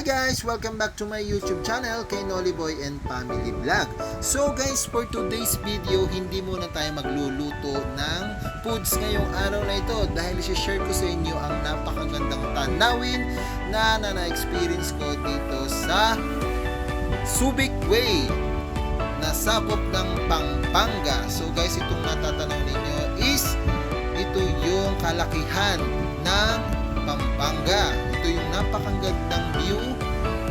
Hi guys! Welcome back to my YouTube channel kay Nolly Boy and Family Vlog. So guys, for today's video, hindi muna tayo magluluto ng foods ngayong araw na ito dahil isi-share ko sa inyo ang napakagandang tanawin na na-experience ko dito sa Subic Way na sakop ng Pampanga. So guys, itong natatanaw ninyo is ito yung kalakihan ng Pampanga. Yung napakagandang view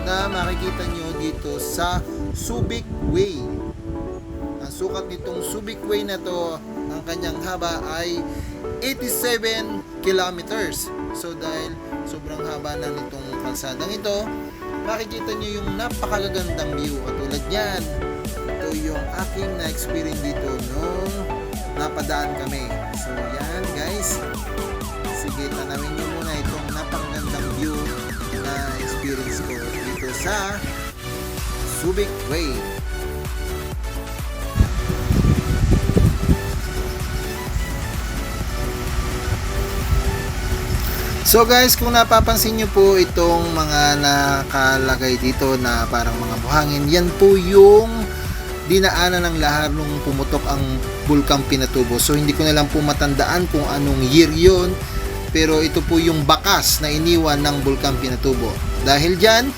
na makikita nyo dito sa Subic Way. Ang sukat nitong Subic Way na to, ang kanyang haba ay 87 kilometers. So dahil sobrang haba na nitong kalsadang ito, makikita nyo yung napakagandang view. Katulad yan, ito yung aking na-experience dito nung napadaan kami. So yan guys, sige tanawin nyo experience ko dito sa Subic Way. So guys, kung napapansin nyo po itong mga nakalagay dito na parang mga buhangin, yan po yung dinaanan ng lahar nung pumutok ang Bulkang Pinatubo. So hindi ko na lang po matandaan kung anong year yun, pero ito po yung bakas na iniwan ng Bulkang Pinatubo. Dahil dyan,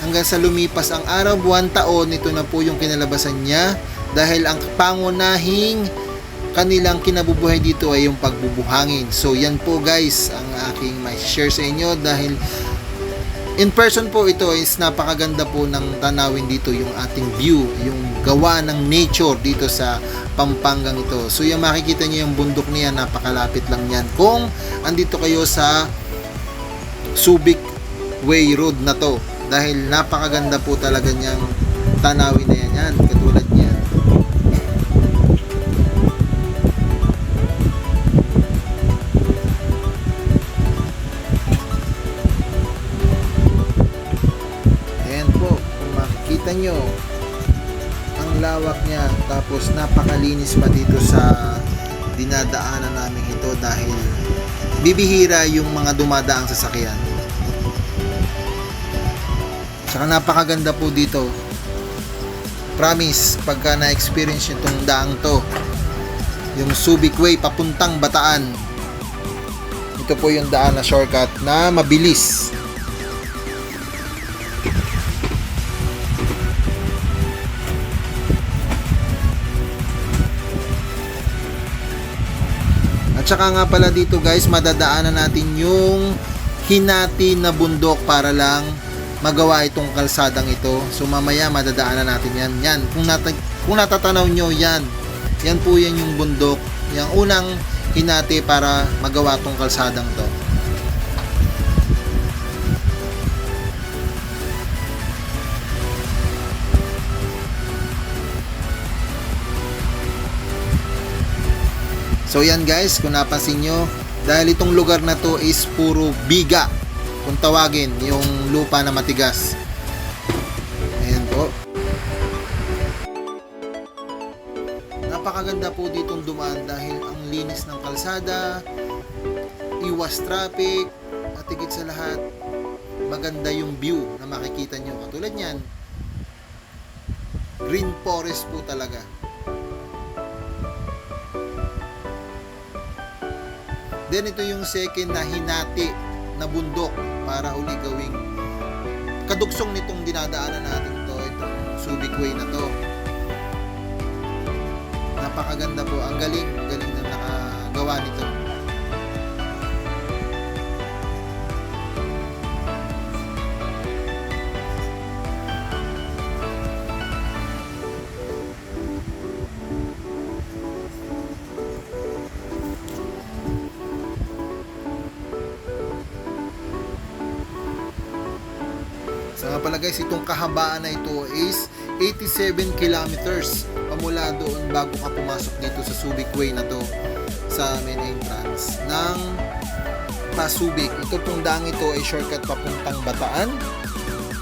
hanggang sa lumipas ang araw, buwan, taon, ito na po yung kinalabasan niya dahil ang pangunahing kanilang kinabubuhay dito ay yung pagbubuhangin. So yan po guys ang aking may share sa inyo dahil in person po ito is napakaganda po ng tanawin dito yung ating view, yung gawa ng nature dito sa Pampangang ito. So yung makikita niyo yung bundok niya napakalapit lang yan kung andito kayo sa Subic Way Road na to dahil napakaganda po talaga niyang tanawin na yan, yan katulad niyan. Ayan po, kung makikita nyo, ang lawak niya, tapos napakalinis pa dito sa dinadaanan namin ito dahil bibihira yung mga dumadaang sasakyan. Tsaka napakaganda po dito. Promise, pagka na-experience nyo itong daang to, yung Subic Way papuntang Bataan, ito po yung daan na shortcut na mabilis. At saka nga pala dito guys, madadaanan natin yung hinati na bundok para lang magawa itong kalsadang ito. So mamaya madadaanan natin yan. Yan, kung, nata- kung natatanaw nyo yan, yan po yan yung bundok. Yung unang hinati para magawa tong kalsadang to. So yan guys, kung napansin nyo, dahil itong lugar na to is puro biga. Kung tawagin, yung lupa na matigas. Ayan po. Napakaganda po ditong dumaan dahil ang linis ng kalsada, iwas traffic, at higit sa lahat, maganda yung view na makikita nyo. Katulad niyan, green forest po talaga. Then ito yung second na hinati na bundok para uli gawing kadugsong nitong dinadaanan natin to, itong Subic Way na to. Napakaganda po. Ang galing, galing na nakagawa nito. Pala guys, itong kahabaan na ito is 87 kilometers pamula doon bago ka pumasok dito sa Subic Way na to sa main entrance ng Pasubik. Ito pong daang ito ay shortcut papuntang Bataan.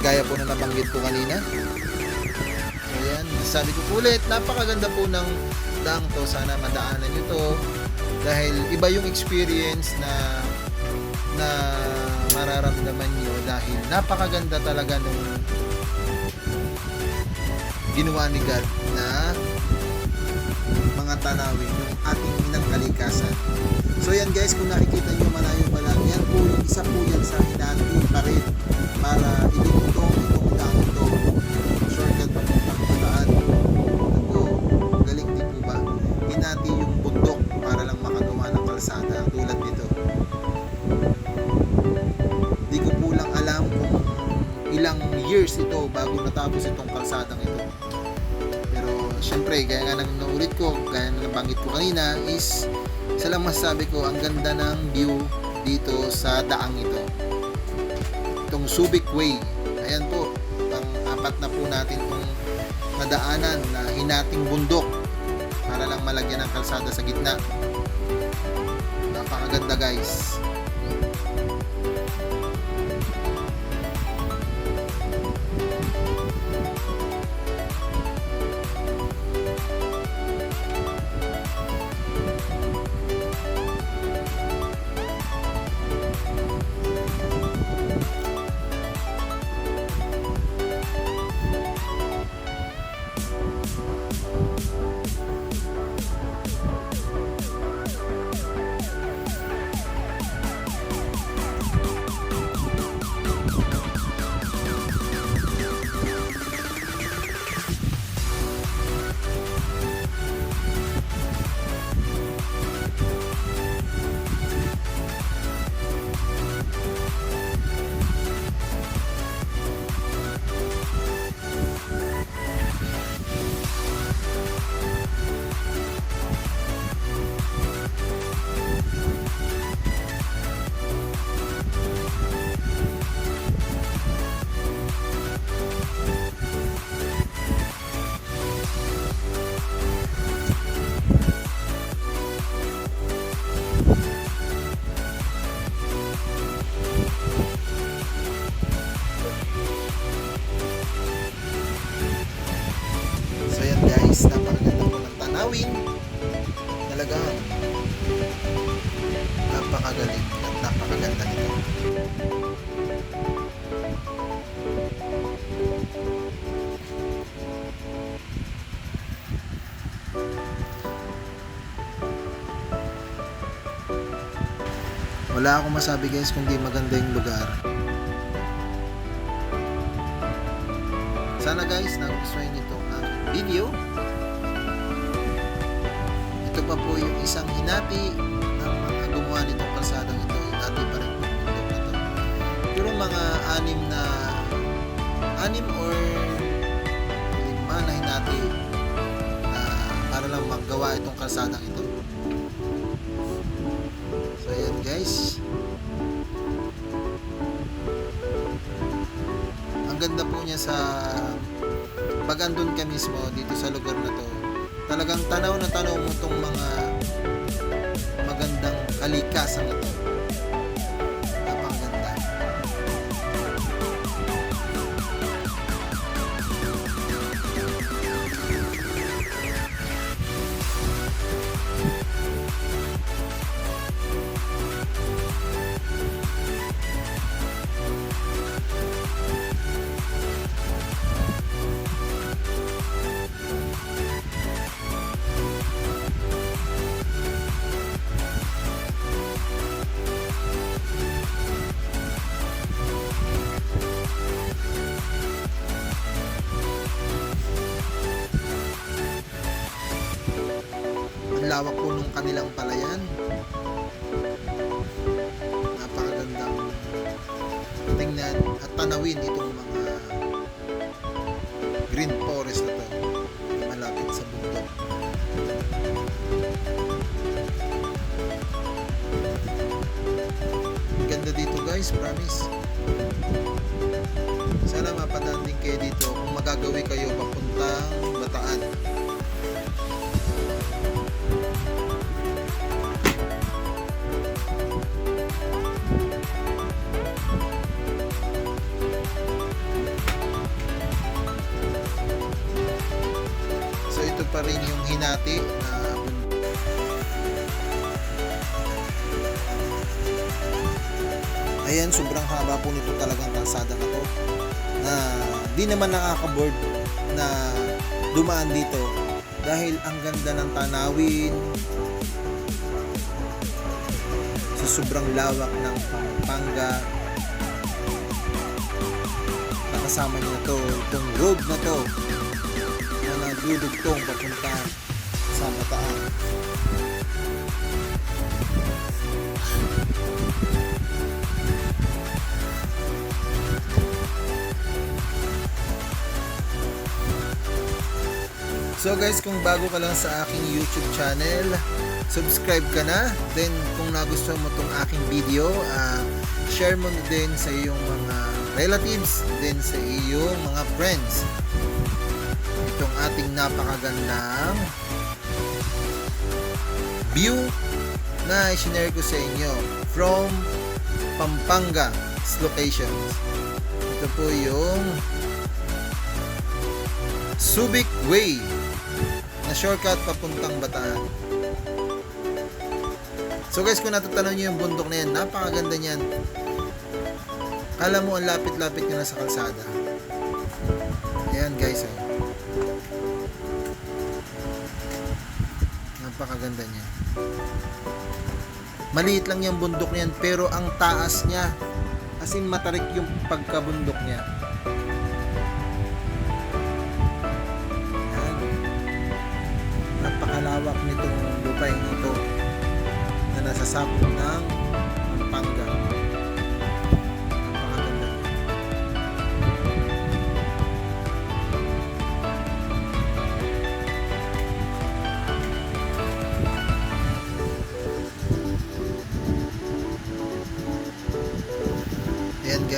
Gaya po na nabanggit ko kanina. Ayan, sabi ko ulit, napakaganda po ng daang to. Sana madaanan nyo to. Dahil iba yung experience na na mararamdaman nyo dahil napakaganda talaga nung ginawa ni God na mga tanawin yung ating inang kalikasan. So yan guys, kung nakikita nyo malayo pa lang, yan po yung isa po yan sa hinati pa rin para ilutong itong daan ito. Shortcut pa po galing din ba? Hinati yung bundok para lang makagawa ng kalsada tulad nito. Ilang years ito bago natapos itong kalsadang ito. Pero syempre, gaya nga nang naulit ko, gaya na nabanggit ko kanina, is isa lang masasabi ko, ang ganda ng view dito sa daang ito. Itong Subic Way. Ayan po, pang apat na po natin itong nadaanan na hinating bundok para lang malagyan ng kalsada sa gitna. Napakaganda guys. Wala akong masabi guys kung di maganda yung lugar. Sana guys, nagustuhan niyo itong aking video. Ito pa po yung isang hinati ng mga gumawa nitong kalsadang ito. Hinati pa rin po bundok na ito. Pero mga anim na anim or lima na hinati na para lang magawa itong kalsadang ito. So ayan guys. ang ganda po niya sa pag andun ka mismo dito sa lugar na to talagang tanaw na tanaw mo tong mga magandang kalikasan na kanilang palayan napakagandang tingnan at tanawin itong mga green forest na to. Malapit sa bundok ganda dito guys. Promise. Sana mapadaan din kayo dito. Kung magagawi kayo papuntang hinati na Ayan, sobrang haba po nito talagang kalsada na to. Na di naman nakaka-board na dumaan dito dahil ang ganda ng tanawin sa sobrang lawak ng Pampanga nakasama niyo to itong road na to na nagdudugtong papunta sa Bataan So guys, kung bago ka lang sa aking YouTube channel, subscribe ka na. Then kung nagustuhan mo tong aking video, ah, share mo na din sa iyong mga relatives, then sa iyong mga friends. Itong ating napakagandang view na i-share ko sa inyo from Pampanga locations. Ito po yung Subic Way na shortcut papuntang Bataan. So guys, kung natatanaw nyo yung bundok na yan, napakaganda niyan. Kala mo ang lapit-lapit nyo na sa kalsada. Ayan guys, oh. Napakaganda niya. Maliit lang yung bundok niyan, pero ang taas niya, as in matarik yung pagkabundok niya. Yan. Napakalawak nitong lupain ito na nasa sapot ng Pampanga.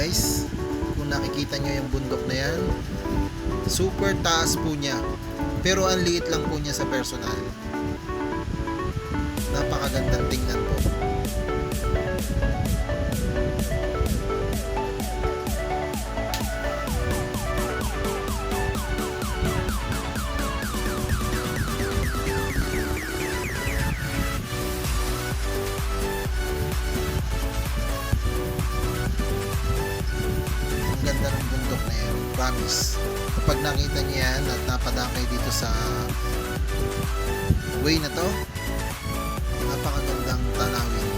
Guys, kung nakikita nyo yung bundok na yan, super taas po niya. Pero ang liit lang po niya sa personal. Napakagandang tingnan po. Nakita niyo yan at napadakay dito sa way na to, napakagandang tanawin.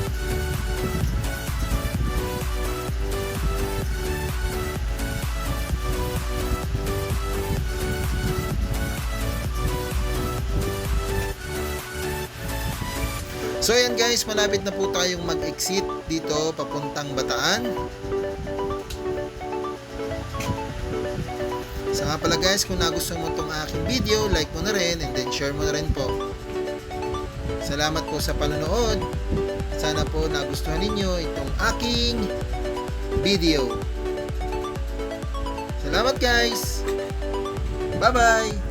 So ayan guys, malapit na po tayong mag-exit dito papuntang Bataan. Nga pala guys, kung nagustuhan mo itong aking video, like mo na rin and then share mo na rin po. Salamat po sa panonood. Sana po nagustuhan ninyo itong aking video. Salamat guys! Bye-bye!